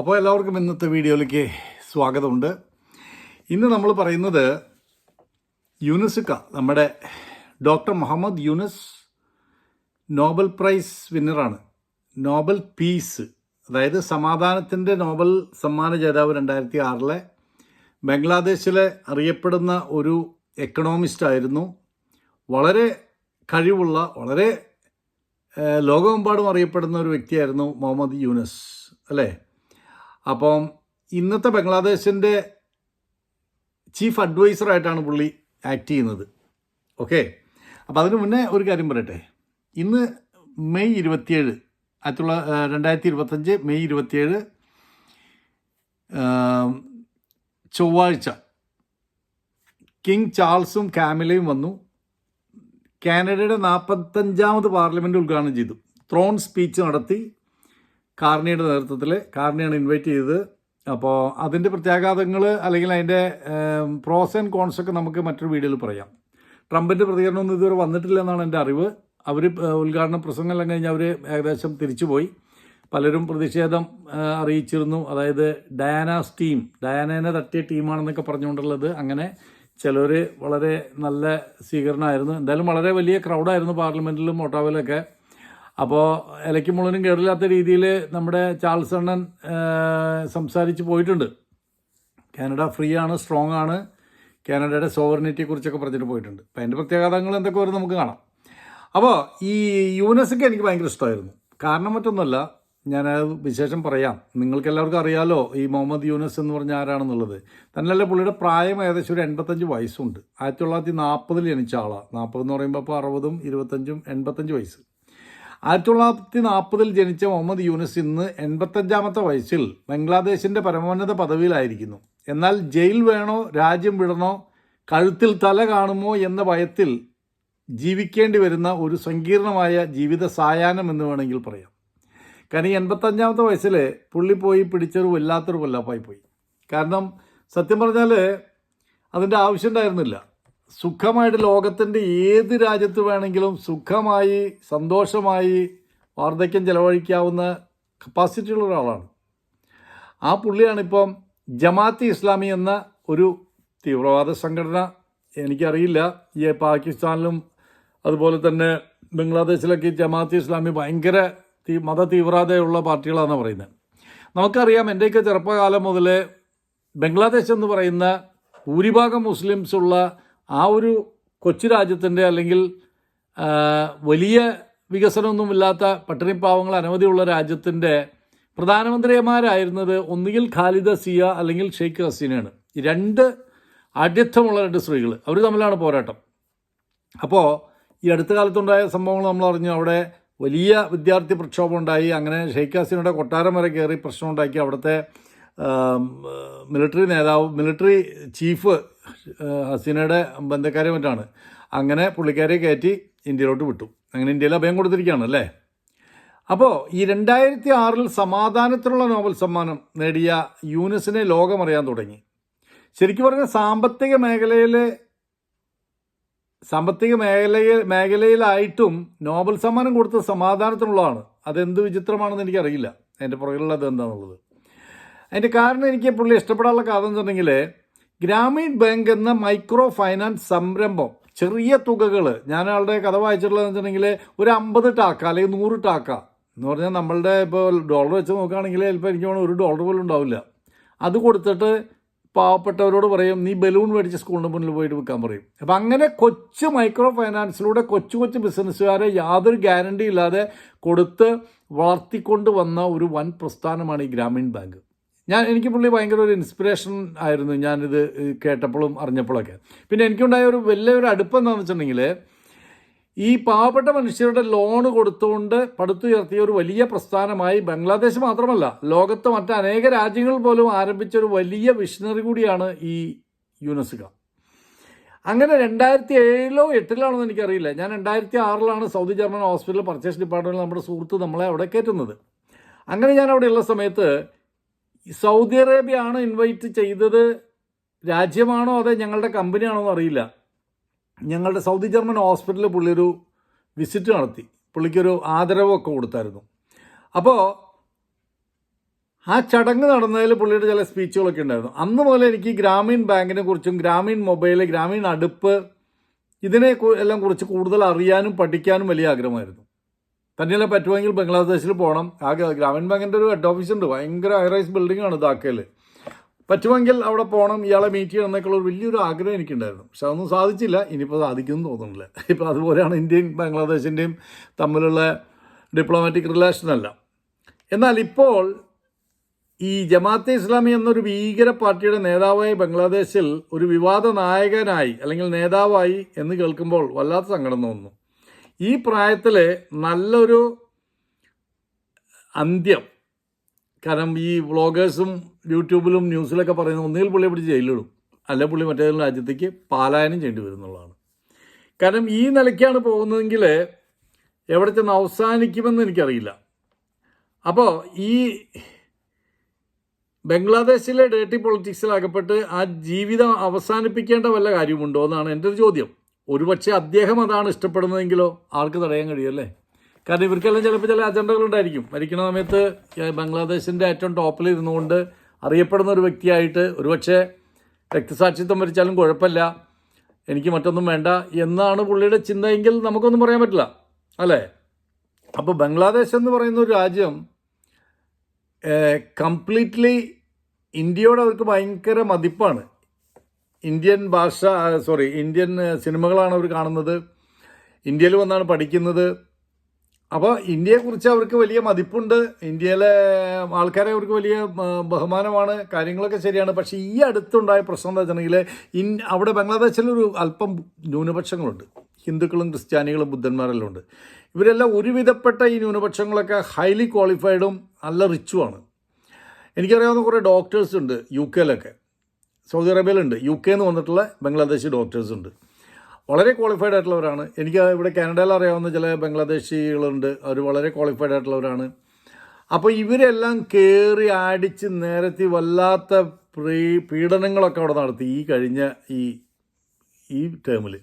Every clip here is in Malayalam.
അപ്പോൾ എല്ലാവർക്കും ഇന്നത്തെ വീഡിയോയിലേക്ക് സ്വാഗതമുണ്ട്. ഇന്ന് നമ്മൾ പറയുന്നത് യൂനിസുക്ക നമ്മുടെ doctor Muhammad Yunus Nobel prize വിന്നറാണ്. Nobel peace അതായത് സമാധാനത്തിന്റെ നോബൽ സമ്മാന ജേതാവ് രണ്ടായിരത്തി ആറിലെ ബംഗ്ലാദേശിലെ അറിയപ്പെടുന്ന ഒരു എക്കണോമിസ്റ്റ് ആയിരുന്നു. വളരെ കഴിവുള്ള വളരെ ലോകമെമ്പാടും അറിയപ്പെടുന്ന ഒരു വ്യക്തിയായിരുന്നു മുഹമ്മദ് യൂനസ് അല്ലേ? അപ്പം ഇന്നത്തെ ബംഗ്ലാദേശിന്റെ ചീഫ് അഡ്വൈസറായിട്ടാണ് പുള്ളി ആക്ട് ചെയ്യുന്നത്. ഓക്കെ അപ്പോൾ അതിന് മുന്നേ ഒരു കാര്യം പറയട്ടെ. ഇന്ന് മെയ് ഇരുപത്തിയേഴ് ആയിരത്തി തൊള്ള രണ്ടായിരത്തി ഇരുപത്തഞ്ച് മെയ് ഇരുപത്തിയേഴ് ചൊവ്വാഴ്ച കിങ് ചാൾസും കാമിലയും വന്നു. കാനഡയുടെ നാൽപ്പത്തഞ്ചാമത് പാർലമെന്റ് ഉദ്ഘാടനം ചെയ്തു. ത്രോൺ സ്പീച്ച് നടത്തി. കാർണിയുടെ നേതൃത്വത്തിൽ കാർണിയാണ് ഇൻവൈറ്റ് ചെയ്തത്. അപ്പോൾ അതിന്റെ പ്രത്യാഘാതങ്ങൾ അല്ലെങ്കിൽ അതിന്റെ പ്രോസ് ആൻഡ് കോൺസ് ഒക്കെ നമുക്ക് മറ്റൊരു വീഡിയോയിൽ പറയാം. ട്രംപിന്റെ പ്രതികരണമൊന്നും ഇതുവരെ വന്നിട്ടില്ല എന്നാണ് എന്റെ അറിവ്. അവർ ഉദ്ഘാടന പ്രസംഗമെല്ലാം കഴിഞ്ഞ് അവർ ഏകദേശം തിരിച്ചുപോയി. പലരും പ്രതിഷേധം അറിയിച്ചിരുന്നു. അതായത് ഡയാനാസ് ടീം ഡയാനേനെ തട്ടിയ ടീമാണെന്നൊക്കെ പറഞ്ഞുകൊണ്ടുള്ളത് അങ്ങനെ ചിലർ വളരെ നല്ല സ്വീകരണമായിരുന്നു. എന്തായാലും വളരെ വലിയ ക്രൗഡായിരുന്നു പാർലമെന്റിലും ഒട്ടാവയിലൊക്കെ അപ്പോൾ ഇലയ്ക്ക് മുളനും കേടില്ലാത്ത രീതിയിൽ നമ്മുടെ ചാൾസ് അണ്ണൻ സംസാരിച്ച് പോയിട്ടുണ്ട്. കാനഡ ഫ്രീ ആണ് സ്ട്രോങ് ആണ്. കാനഡയുടെ സോവറിനിറ്റിയെ കുറിച്ചൊക്കെ പറഞ്ഞിട്ട് പോയിട്ടുണ്ട്. അപ്പം അതിന്റെ പ്രത്യാഘാതങ്ങൾ എന്തൊക്കെ വരും നമുക്ക് കാണാം. അപ്പോൾ ഈ യൂനെസ്ക്ക് എനിക്ക് ഭയങ്കര ഇഷ്ടമായിരുന്നു. കാരണം മറ്റൊന്നുമല്ല ഞാനത് വിശേഷം പറയാം. നിങ്ങൾക്ക് എല്ലാവർക്കും അറിയാലോ ഈ മുഹമ്മദ് യൂനസ് എന്ന് പറഞ്ഞ ആരാണെന്നുള്ളത്. തന്നെയല്ല പുള്ളിയുടെ പ്രായം ഏകദേശം ഒരു എൺപത്തഞ്ച് വയസ്സുണ്ട്. ആയിരത്തി തൊള്ളായിരത്തി നാൽപ്പതിൽ ജനിച്ച ആളാണ് നാൽപ്പത് എന്ന് പറയുമ്പോൾ അപ്പോൾ അറുപതും ഇരുപത്തഞ്ചും എൺപത്തഞ്ച് വയസ്സ്. ആയിരത്തി തൊള്ളായിരത്തി നാൽപ്പതിൽ ജനിച്ച മുഹമ്മദ് യൂനസ് ഇന്ന് എൺപത്തഞ്ചാമത്തെ വയസ്സിൽ ബംഗ്ലാദേശിന്റെ പരമോന്നത പദവിയിലായിരിക്കുന്നു. എന്നാൽ ജയിൽ വേണോ രാജ്യം വിടണോ കഴുത്തിൽ തല കാണുമോ എന്ന ഭയത്തിൽ ജീവിക്കേണ്ടി വരുന്ന ഒരു സങ്കീർണമായ ജീവിത സായാഹ്നം എന്ന് വേണമെങ്കിൽ പറയാം. കാരണം ഈ എൺപത്തഞ്ചാമത്തെ വയസ്സിൽ പുള്ളി പോയി പിടിച്ചൊരു വല്ലാത്തൊരു കൊല്ലാപ്പായി പോയി. കാരണം സത്യം പറഞ്ഞാൽ അതിന്റെ ആവശ്യം ഉണ്ടായിരുന്നില്ല. സുഖമായിട്ട് ലോകത്തിന്റെ ഏത് രാജ്യത്ത് വേണമെങ്കിലും സുഖമായി സന്തോഷമായി വാർദ്ധക്യം ചെലവഴിക്കാവുന്ന കപ്പാസിറ്റി ഉള്ള ഒരാളാണ്. ആ പുള്ളിയാണിപ്പം ജമാഅത്ത് ഇസ്ലാമി എന്ന ഒരു തീവ്രവാദ സംഘടന. എനിക്കറിയില്ല ഈ പാകിസ്ഥാനിലും അതുപോലെ തന്നെ ബംഗ്ലാദേശിലൊക്കെ ജമാഅത്ത് ഇസ്ലാമി ഭയങ്കര തീ മത തീവ്രതയുള്ള പാർട്ടികളാണെന്ന് പറയുന്നത്. നമുക്കറിയാം എന്റെയൊക്കെ ചെറുപ്പകാലം മുതൽ ബംഗ്ലാദേശ് എന്ന് പറയുന്ന ഭൂരിഭാഗം മുസ്ലിംസ് ഉള്ള ആ ഒരു കൊച്ചു രാജ്യത്തിന്റെ അല്ലെങ്കിൽ വലിയ വികസനമൊന്നുമില്ലാത്ത പട്ടിണിപ്പാവങ്ങൾ അനവധിയുള്ള രാജ്യത്തിന്റെ പ്രധാനമന്ത്രിമാരായിരുന്നത് ഒന്നുകിൽ ഖാലിദ സിയ അല്ലെങ്കിൽ ഷെയ്ഖ് ഹസീനയാണ്. രണ്ട് ആഢ്യത്വമുള്ള രണ്ട് സ്ത്രീകൾ അവർ തമ്മിലാണ് പോരാട്ടം. അപ്പോൾ ഈ അടുത്ത കാലത്തുണ്ടായ സംഭവങ്ങൾ നമ്മൾ അറിഞ്ഞു. അവിടെ വലിയ വിദ്യാർത്ഥി പ്രക്ഷോഭം ഉണ്ടായി. അങ്ങനെ ഷെയ്ഖ് ഹസീനയുടെ കൊട്ടാരം വരെ കയറി പ്രശ്നമുണ്ടാക്കി. അവിടുത്തെ മിലിറ്ററി നേതാവ് മിലിറ്ററി ചീഫ് ഹസീനയുടെ ബന്ധക്കാരെ മറ്റാണ്. അങ്ങനെ പുള്ളിക്കാരെ കയറ്റി ഇന്ത്യയിലോട്ട് വിട്ടു. അങ്ങനെ ഇന്ത്യയിൽ അഭയം കൊടുത്തിരിക്കുകയാണ് അല്ലേ? അപ്പോൾ ഈ രണ്ടായിരത്തി ആറിൽ സമാധാനത്തിനുള്ള നോബൽ സമ്മാനം നേടിയ യൂനിസിനെ ലോകമറിയാൻ തുടങ്ങി. ശരിക്കും പറഞ്ഞാൽ സാമ്പത്തിക മേഖലയിലെ സാമ്പത്തിക മേഖലയിൽ മേഖലയിലായിട്ടും നോബൽ സമ്മാനം കൊടുത്ത സമാധാനത്തിനുള്ളതാണ്. അതെന്ത് വിചിത്രമാണെന്ന് എനിക്കറിയില്ല. അതിന്റെ പുറകിലുള്ളത് എന്താണെന്നുള്ളത് അതിന്റെ കാരണം എനിക്ക് പുള്ളി ഇഷ്ടപ്പെടാനുള്ള കാരണം എന്ന് ഗ്രാമീൺ ബാങ്ക് എന്ന മൈക്രോ ഫൈനാൻസ് സംരംഭം ചെറിയ തുകകൾ ഞാൻ ആളുടെ കഥ വായിച്ചിട്ടുള്ളതെന്ന് വെച്ചിട്ടുണ്ടെങ്കിൽ ഒരു അമ്പത് ടാക്ക അല്ലെങ്കിൽ നൂറ് ടാക്ക എന്ന് പറഞ്ഞാൽ നമ്മളുടെ ഇപ്പോൾ ഡോളർ വെച്ച് നോക്കുകയാണെങ്കിൽ ചിലപ്പോൾ എനിക്ക് ഒരു ഡോളർ പോലും ഉണ്ടാവില്ല. അത് കൊടുത്തിട്ട് പാവപ്പെട്ടവരോട് പറയും നീ ബലൂൺ മേടിച്ച് സ്കൂളിന്റെ മുന്നിൽ പോയിട്ട് വിൽക്കാൻ പറയും. അപ്പം അങ്ങനെ കൊച്ചു മൈക്രോ ഫൈനാൻസിലൂടെ കൊച്ചു കൊച്ചു ബിസിനസ്സുകാരെ യാതൊരു ഗ്യാരണ്ടി ഇല്ലാതെ കൊടുത്ത് വളർത്തിക്കൊണ്ട് വന്ന ഒരു വൻ പ്രസ്ഥാനമാണ് ഈ ഗ്രാമീൺ ബാങ്ക്. ഞാൻ എനിക്ക് പുള്ളി ഭയങ്കര ഒരു ഇൻസ്പിറേഷൻ ആയിരുന്നു. ഞാനിത് കേട്ടപ്പോഴും അറിഞ്ഞപ്പോഴൊക്കെ. പിന്നെ എനിക്കുണ്ടായ ഒരു വലിയൊരു അടുപ്പം എന്താണെന്ന് വെച്ചിട്ടുണ്ടെങ്കിൽ ഈ പാവപ്പെട്ട മനുഷ്യരുടെ ലോണ് കൊടുത്തുകൊണ്ട് പടുത്തുയർത്തിയ ഒരു വലിയ പ്രസ്ഥാനമായി ബംഗ്ലാദേശ് മാത്രമല്ല ലോകത്ത് മറ്റ് അനേക രാജ്യങ്ങൾ പോലും ആരംഭിച്ച ഒരു വലിയ വിഷണറി കൂടിയാണ് ഈ യുനെസ്ക. അങ്ങനെ രണ്ടായിരത്തി ഏഴിലോ എട്ടിലാണോ എനിക്കറിയില്ല. ഞാൻ രണ്ടായിരത്തി ആറിലാണ് സൗദി ജർമ്മൻ ഹോസ്പിറ്റൽ പർച്ചേസ് ഡിപ്പാർട്ട്മെന്റിൽ നമ്മുടെ സുഹൃത്ത് നമ്മളെ അവിടെ കയറ്റുന്നത്. അങ്ങനെ ഞാൻ അവിടെയുള്ള സമയത്ത് സൗദി അറേബ്യ ആണ് ഇൻവൈറ്റ് ചെയ്തത്. രാജ്യമാണോ അതെ ഞങ്ങളുടെ കമ്പനിയാണോ എന്ന് അറിയില്ല. ഞങ്ങളുടെ സൗദി ജർമ്മൻ ഹോസ്പിറ്റലിൽ പുള്ളി ഒരു വിസിറ്റ് നടത്തി. പുള്ളിക്കൊരു ആദരവൊക്കെ കൊടുത്തായിരുന്നു. അപ്പോൾ ആ ചടങ്ങ് നടന്നതിൽ പുള്ളിയുടെ ചില സ്പീച്ചുകളൊക്കെ ഉണ്ടായിരുന്നു. അന്ന് മുതൽ എനിക്ക് ഗ്രാമീൺ ബാങ്കിനെ കുറിച്ചും ഗ്രാമീൺ മൊബൈൽ ഗ്രാമീൺ അടുപ്പ് ഇതിനെ എല്ലാം കുറിച്ച് കൂടുതൽ അറിയാനും പഠിക്കാനും വലിയ ആഗ്രഹമായിരുന്നു. തന്നെയല്ല പറ്റുമെങ്കിൽ ബംഗ്ലാദേശിൽ പോകണം ആ ഗ്രാമീൺ ബാങ്കിന്റെ ഒരു ഹെഡ് ഓഫീസ് ഉണ്ട്. ഭയങ്കര ഹൈറൈസ് ബിൽഡിംഗ് ആണ് ധാക്കയിൽ പറ്റുമെങ്കിൽ അവിടെ പോകണം ഇയാളെ മീറ്റ് ചെയ്യണം എന്നൊക്കെയുള്ള ഒരു വലിയൊരു ആഗ്രഹം എനിക്കുണ്ടായിരുന്നു. പക്ഷെ അതൊന്നും സാധിച്ചില്ല. ഇനിയിപ്പോൾ സാധിക്കുമെന്ന് തോന്നുന്നില്ല. ഇപ്പോൾ അതുപോലെയാണ് ഇന്ത്യയും ബംഗ്ലാദേശിന്റെയും തമ്മിലുള്ള ഡിപ്ലോമാറ്റിക് റിലേഷൻ അല്ല എന്നാൽ ഇപ്പോൾ ഈ ജമാഅത്തെ ഇസ്ലാമി എന്നൊരു ഭീകര പാർട്ടിയുടെ നേതാവായി ബംഗ്ലാദേശിൽ ഒരു വിവാദ നായകനായി അല്ലെങ്കിൽ നേതാവായി എന്ന് കേൾക്കുമ്പോൾ വല്ലാത്ത സങ്കടം തോന്നുന്നു. ഈ പ്രായത്തിൽ നല്ലൊരു അന്ത്യം. കാരണം ഈ വ്ളോഗേഴ്സും യൂട്യൂബിലും ന്യൂസിലൊക്കെ പറയുന്ന ഒന്നുകിൽ പുള്ളി പിടിച്ച് ജയിലിടും അല്ല പുള്ളി മറ്റേതെങ്കിലും രാജ്യത്തേക്ക് പാലായനം ചെയ്യേണ്ടി വരും എന്നുള്ളതാണ് കാരണം ഈ നിലയ്ക്കാണ് പോകുന്നതെങ്കിൽ എവിടെ ചെന്ന് അവസാനിക്കുമെന്ന് എനിക്കറിയില്ല. അപ്പോൾ ഈ ബംഗ്ലാദേശിലെ ഡേട്ടി പൊളിറ്റിക്സിൽ അകപ്പെട്ട് ആ ജീവിതം അവസാനിപ്പിക്കേണ്ട വല്ല കാര്യമുണ്ടോ എന്നാണ് എന്റെ ഒരു ചോദ്യം. ഒരുപക്ഷെ അദ്ദേഹം അതാണ് ഇഷ്ടപ്പെടുന്നതെങ്കിലോ ആൾക്ക് തടയാൻ കഴിയുമല്ലേ? കാരണം ഇവർക്കെല്ലാം ചിലപ്പോൾ ചില അജണ്ടകളുണ്ടായിരിക്കും മരിക്കുന്ന സമയത്ത് ബംഗ്ലാദേശിന്റെ ഏറ്റവും ടോപ്പിൽ ഇരുന്നുകൊണ്ട് അറിയപ്പെടുന്ന ഒരു വ്യക്തിയായിട്ട് ഒരുപക്ഷെ രക്തസാക്ഷിത്വം വരിച്ചാലും കുഴപ്പമില്ല. എനിക്ക് മറ്റൊന്നും വേണ്ട എന്നാണ് പുള്ളിയുടെ ചിന്തയെങ്കിൽ നമുക്കൊന്നും പറയാൻ പറ്റില്ല. അല്ലേ? അപ്പോൾ ബംഗ്ലാദേശ് എന്ന് പറയുന്ന ഒരു രാജ്യം കംപ്ലീറ്റ്ലി ഇന്ത്യയോട് അവർക്ക് ഭയങ്കര മതിപ്പാണ്. ഇന്ത്യൻ ഭാഷ സോറി ഇന്ത്യൻ സിനിമകളാണ് അവർ കാണുന്നത്. ഇന്ത്യയിൽ വന്നാണ് പഠിക്കുന്നത്. അപ്പോൾ ഇന്ത്യയെക്കുറിച്ച് അവർക്ക് വലിയ മതിപ്പുണ്ട്. ഇന്ത്യയിലെ ആൾക്കാരെ അവർക്ക് വലിയ ബഹുമാനമാണ്. കാര്യങ്ങളൊക്കെ ശരിയാണ്. പക്ഷേ ഈ അടുത്തുണ്ടായ പ്രശ്നം എന്താ വെച്ചിട്ടുണ്ടെങ്കിൽ ഇൻ അവിടെ ബംഗ്ലാദേശിലൊരു അല്പം ന്യൂനപക്ഷങ്ങളുണ്ട്. ഹിന്ദുക്കളും ക്രിസ്ത്യാനികളും ബുദ്ധന്മാരെല്ലാം ഉണ്ട്. ഇവരെല്ലാം ഒരുവിധപ്പെട്ട ഈ ന്യൂനപക്ഷങ്ങളൊക്കെ ഹൈലി ക്വാളിഫൈഡും നല്ല റിച്ചുമാണ് എനിക്കറിയാവുന്ന കുറേ ഡോക്ടേഴ്സ് ഉണ്ട് യു കെയിലൊക്കെ സൗദി അറേബ്യയിലുണ്ട്. യു കെ എന്ന് വന്നിട്ടുള്ള ബംഗ്ലാദേശി ഡോക്ടേഴ്സ് ഉണ്ട്. വളരെ ക്വാളിഫൈഡ് ആയിട്ടുള്ളവരാണ്. എനിക്ക് ഇവിടെ കാനഡയിൽ അറിയാവുന്ന ചില ബംഗ്ലാദേശികളുണ്ട്. അവർ വളരെ ക്വാളിഫൈഡ് ആയിട്ടുള്ളവരാണ്. അപ്പോൾ ഇവരെല്ലാം കയറി അടിച്ച് നേരത്തി വല്ലാത്ത പ്രീ പീഡനങ്ങളൊക്കെ അവിടെ നടത്തി ഈ കഴിഞ്ഞ ഈ ഈ ടേമിൽ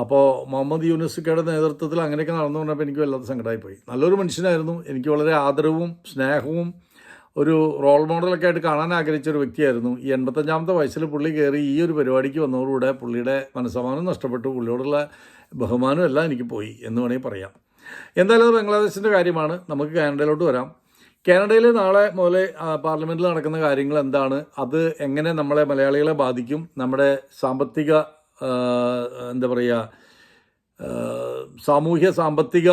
അപ്പോൾ മുഹമ്മദ് യൂനിസിക്കയുടെ നേതൃത്വത്തിൽ അങ്ങനെയൊക്കെ നടന്നു എനിക്ക് വല്ലാത്ത സങ്കടമായിപ്പോയി. നല്ലൊരു മനുഷ്യനായിരുന്നു. എനിക്ക് വളരെ ആദരവും സ്നേഹവും ഒരു റോൾ മോഡലൊക്കെ ആയിട്ട് കാണാൻ ആഗ്രഹിച്ച ഒരു വ്യക്തിയായിരുന്നു. ഈ എൺപത്തഞ്ചാമത്തെ വയസ്സിൽ പുള്ളി കയറി ഈ ഒരു പരിപാടിക്ക് വന്നതോടുകൂടെ പുള്ളിയുടെ മനസ്സമാനം നഷ്ടപ്പെട്ടു. പുള്ളിയോടുള്ള ബഹുമാനം എല്ലാം എനിക്ക് പോയി എന്ന് വേണമെങ്കിൽ പറയാം. എന്തായാലും അത് ബംഗ്ലാദേശിന്റെ കാര്യമാണ്. നമുക്ക് കാനഡയിലോട്ട് വരാം. കാനഡയിൽ നാളെ മുതൽ പാർലമെന്റിൽ നടക്കുന്ന കാര്യങ്ങൾ എന്താണ്? അത് എങ്ങനെ നമ്മളെ മലയാളികളെ ബാധിക്കും? നമ്മുടെ സാമ്പത്തിക എന്താ പറയുക സാമൂഹ്യ സാമ്പത്തിക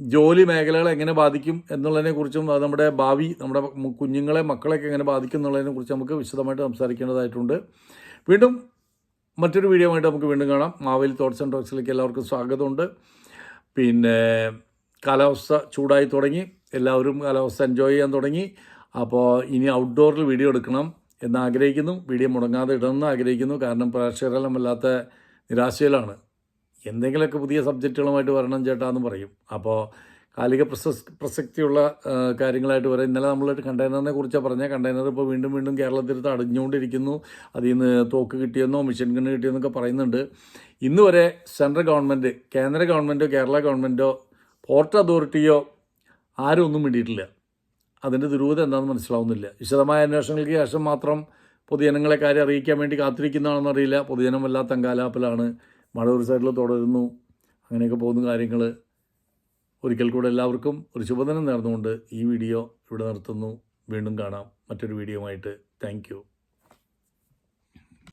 ജോലി മേഖലകളെ എങ്ങനെ ബാധിക്കും എന്നുള്ളതിനെ കുറിച്ചും അത് നമ്മുടെ ഭാവി നമ്മുടെ കുഞ്ഞുങ്ങളെ മക്കളെയൊക്കെ എങ്ങനെ ബാധിക്കും എന്നുള്ളതിനെ കുറിച്ച് നമുക്ക് വിശദമായിട്ട് സംസാരിക്കേണ്ടതായിട്ടുണ്ട്. വീണ്ടും മറ്റൊരു വീഡിയോ ആയിട്ട് നമുക്ക് വീണ്ടും കാണാം. മാവേലി തോട്ട്സ് ആൻഡ് ടോക്സിലേക്ക് എല്ലാവർക്കും സ്വാഗതമുണ്ട്. പിന്നെ കാലാവസ്ഥ ചൂടായി തുടങ്ങി. എല്ലാവരും കാലാവസ്ഥ എൻജോയ് ചെയ്യാൻ തുടങ്ങി. അപ്പോൾ ഇനി ഔട്ട്ഡോറിൽ വീഡിയോ എടുക്കണം എന്ന് ആഗ്രഹിക്കുന്നു. വീഡിയോ മുടങ്ങാതെ ഇടണമെന്ന് ആഗ്രഹിക്കുന്നു. കാരണം പ്രേക്ഷകരെല്ലാം വല്ലാത്ത നിരാശയിലാണ്. എന്തെങ്കിലുമൊക്കെ പുതിയ സബ്ജക്റ്റുകളുമായിട്ട് വരണം ചേട്ടാ എന്ന് പറയും. അപ്പോൾ കാലിക പ്രസസ് പ്രസക്തിയുള്ള കാര്യങ്ങളായിട്ട് വരാം. ഇന്നലെ നമ്മൾ കണ്ടെയ്നറിനെ കുറിച്ചാണ് പറഞ്ഞാൽ കണ്ടെയ്നർ ഇപ്പോൾ വീണ്ടും വീണ്ടും കേരളത്തിൽ അടഞ്ഞുകൊണ്ടിരിക്കുന്നു. അതിൽ നിന്ന് തോക്ക് കിട്ടിയെന്നോ മിഷൻ ഗണ്ണ് കിട്ടിയെന്നൊക്കെ പറയുന്നുണ്ട്. ഇന്ന് വരെ സെൻട്രൽ ഗവൺമെന്റ് കേന്ദ്ര ഗവൺമെന്റോ കേരള ഗവൺമെന്റോ പോർട്ട് അതോറിറ്റിയോ ആരും ഒന്നും വേണ്ടിയിട്ടില്ല അതിന്റെ ദുരൂഹത എന്താണെന്ന് മനസ്സിലാവുന്നില്ല. വിശദമായ അന്വേഷണങ്ങൾക്ക് ശേഷം മാത്രം പൊതുജനങ്ങളെ കാര്യം അറിയിക്കാൻ വേണ്ടി കാത്തിരിക്കുന്നതാണെന്നറിയില്ല പൊതുജനം വല്ലാത്ത അങ്കാലാപ്പിലാണ്. മഴ ഒരു തുടരുന്നു. അങ്ങനെയൊക്കെ പോകുന്ന കാര്യങ്ങൾ ഒരിക്കൽ കൂടെ എല്ലാവർക്കും ഒരു ശുഭദിനം നേർന്നുകൊണ്ട് ഈ വീഡിയോ ഇവിടെ നിർത്തുന്നു. വീണ്ടും കാണാം. മറ്റൊരു വീഡിയോ ആയിട്ട് താങ്ക്